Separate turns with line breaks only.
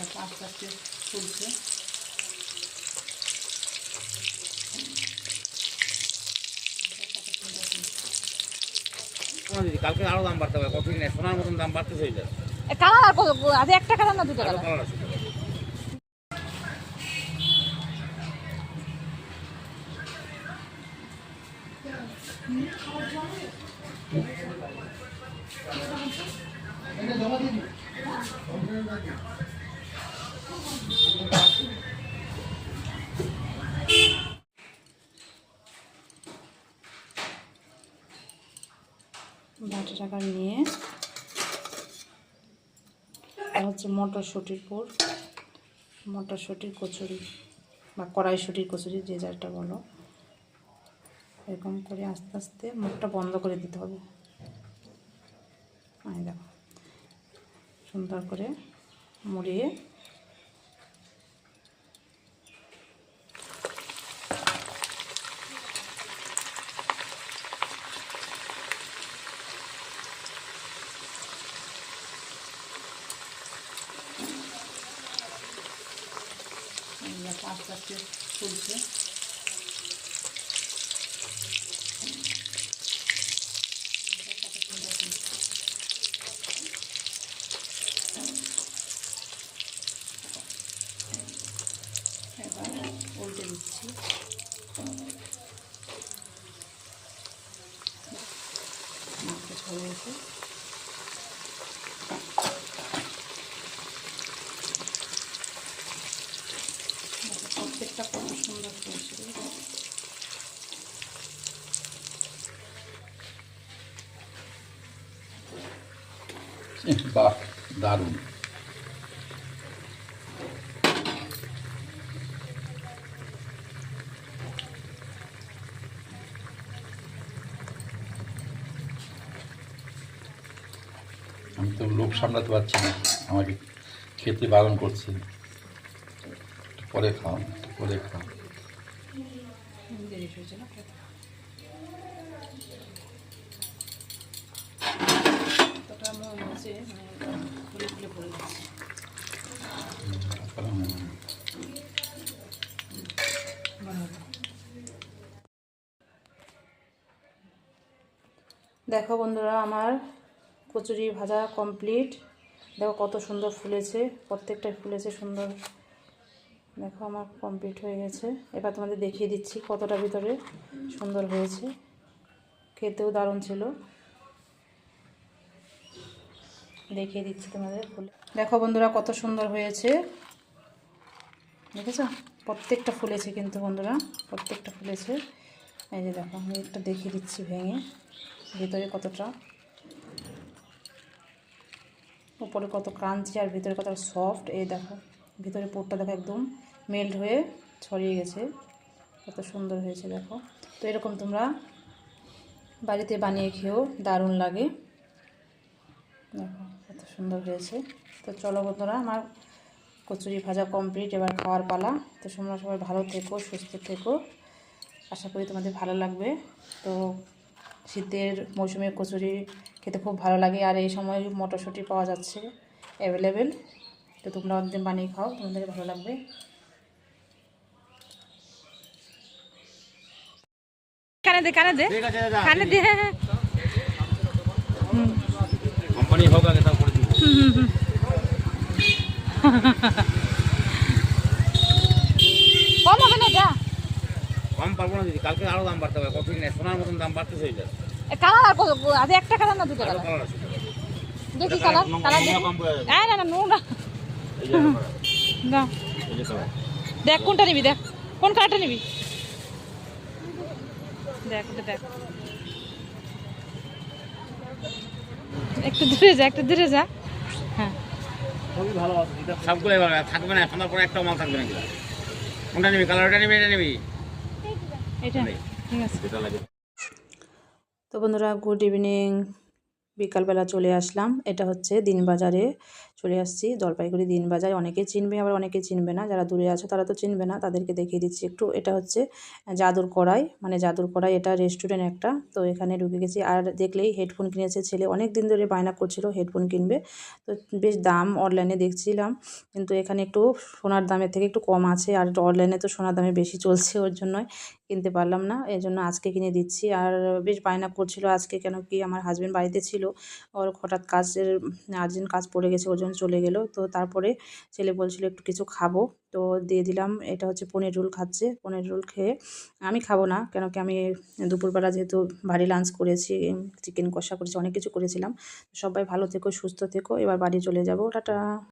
দেখো আস্তে আস্তে ফুলছে
কালকে আরও দাম বাড়তে হবে কফি নেই সোনার মতন দাম বাড়তেছে এটা
কালার আর কত? আজ একটা কালার না দুটো কালার?
আছে।
বাটি টাকা নিয়ে আর হচ্ছে মটরশুঁটির পুর, মটরশুঁটির কচুরি বা কড়াইশুঁটির কচুরি যে যারটা বলো, এরকম করে আস্তে আস্তে মুখটা বন্ধ করে দিতে হবে। দেখো, সুন্দর করে মুড়িয়ে এই দেখো আস্তে আস্তে ফুলছে এবার উল্টে দিচ্ছি। মাছটা ছড়ে গেছে দেখো, প্রত্যেকটা কত সুন্দর ফুলছে দেখো।
দারুণ। আমি তো লোক সামলাতে পারছি না। আমাকে খেতে বারণ করছে। পরে খাও পরে খাও
জিনিস হয়েছে না খেতে। কতটা মন দেখো বন্ধুরা, আমার কচুরি ভাজা কমপ্লিট দেখো কত সুন্দর ফুলেছে, প্রত্যেকটাই ফুলেছে সুন্দর। দেখো আমার কমপ্লিট হয়ে গেছে। এবার তোমাদের দেখিয়ে দিচ্ছি কতটা ভিতরে সুন্দর হয়েছে। খেতেও দারুণ ছিল। দেখিয়ে দিচ্ছি তোমাদের ফুলে। দেখো বন্ধুরা, কত সুন্দর হয়েছে। দেখেছ? প্রত্যেকটা ফুলেছে কিন্তু বন্ধুরা, প্রত্যেকটা ফুলেছে। এই যে দেখো, আমি একটা দেখিয়ে দিচ্ছি ভেঙে, ভিতরে কতটা। উপরে কত ক্রাঞ্চি আর ভিতরে কত সফট এই দেখো, ভিতরে পোরটা দেখো একদম মেল্ট হয়ে ছড়িয়ে গেছে। কত সুন্দর হয়েছে, দেখো। তো এরকম তোমরা বাড়িতে বানিয়ে খেয়েও দারুণ লাগে। দেখো। সুন্দর হয়েছে। তো চলো বন্ধুরা আমার কচুরি ভাজা কমপ্লিট এবার খাওয়ার পালা। তো তোমরা সবাই ভালো থেকো সুস্থ থেকো। আশা করি তোমাদের ভালো লাগবে। তো শীতের মৌসুমে কচুরি খেতে খুব ভালো লাগে আর এই সময় মটরশুঁটি পাওয়া যাচ্ছে অ্যাভেলেবেল তো তোমরা একদিন বানিয়ে খাও তোমাদের ভালো লাগবে। কানে দে কানে দে। কানে দে।
কোম্পানি হোক আগে তাও করে
কম হবে না যা।
কম পারব না দিদি কালকে আরও দাম বাড়তে হবে কফি নেই সোনার মতন দাম বাড়তেছে এটা
কালার আর কত? আজ একটা কালার না দুটো কালার দেখি কালার কালার দেখি।
যাবে
এই না না নোংরা
এই
না। দেখ কোনটা নিবি দেখ। কোন কালারটা নিবি? দেখ দেখ। একটু দূরে যা একটু দূরে যা। হ্যাঁ
খুবই ভালো আছে সবগুলোই ভালো থাকবে না সন্ধ্যার পরে একটাও মাল থাকবে না কোনটা নিবি? কালারটা নিবি এটা নিবি?
এটা। ঠিক আছে। তো বন্ধুরা গুড ইভিনিং বিকালবেলা চলে আসলাম। এটা হচ্ছে দিনবাজারে। চলে আসছি, জলপাইগুড়ি দিন বাজার। অনেকে চিনবে, আবার অনেকে চিনবে না। যারা দূরে আছো তারা তো চিনবে না, তাদেরকে দেখিয়ে দিচ্ছি একটু। এটা হচ্ছে জাদুর কড়াই। মানে জাদুর কড়াই, এটা রেস্টুরেন্ট একটা। তো এখানে ঢুকে গেছি। আর দেখলেই হেডফোন কিনেছে ছেলে। অনেক দিন ধরে বায়না করছিল হেডফোন কিনবে। তো বেশ দাম অনলাইনে দেখছিলাম। কিন্তু এখানে একটু সোনার দামের থেকে একটু কম আছে। আর অনলাইনে তো সোনার দামে বেশি চলছে ওর জন্যই। কিনতে পারলাম না এই জন্য আজকে কিনে দিচ্ছি। আর বেশ বায়না করছিল আজকে কেন কি আমার হাজব্যান্ড বাড়িতে ছিল। ওর হঠাৎ কাজের আর্জেন্ট কাজ পড়ে গেছে, ওর জন্য চলে গেল। তো তারপরে ছেলে বলছিল, একটু কিছু খাব। তো দিয়ে দিলাম, এটা হচ্ছে পনির রোল খাচ্ছে। পনির রোল খেয়ে আমি খাব না কেন কি আমি দুপুরবেলা যেহেতু বাড়ি লাঞ্চ করেছি, চিকেন কষা করেছি, অনেক কিছু করেছিলাম। সবাই ভালো থেকো, সুস্থ থেকো, এবার বাড়ি চলে যাব। টাটা।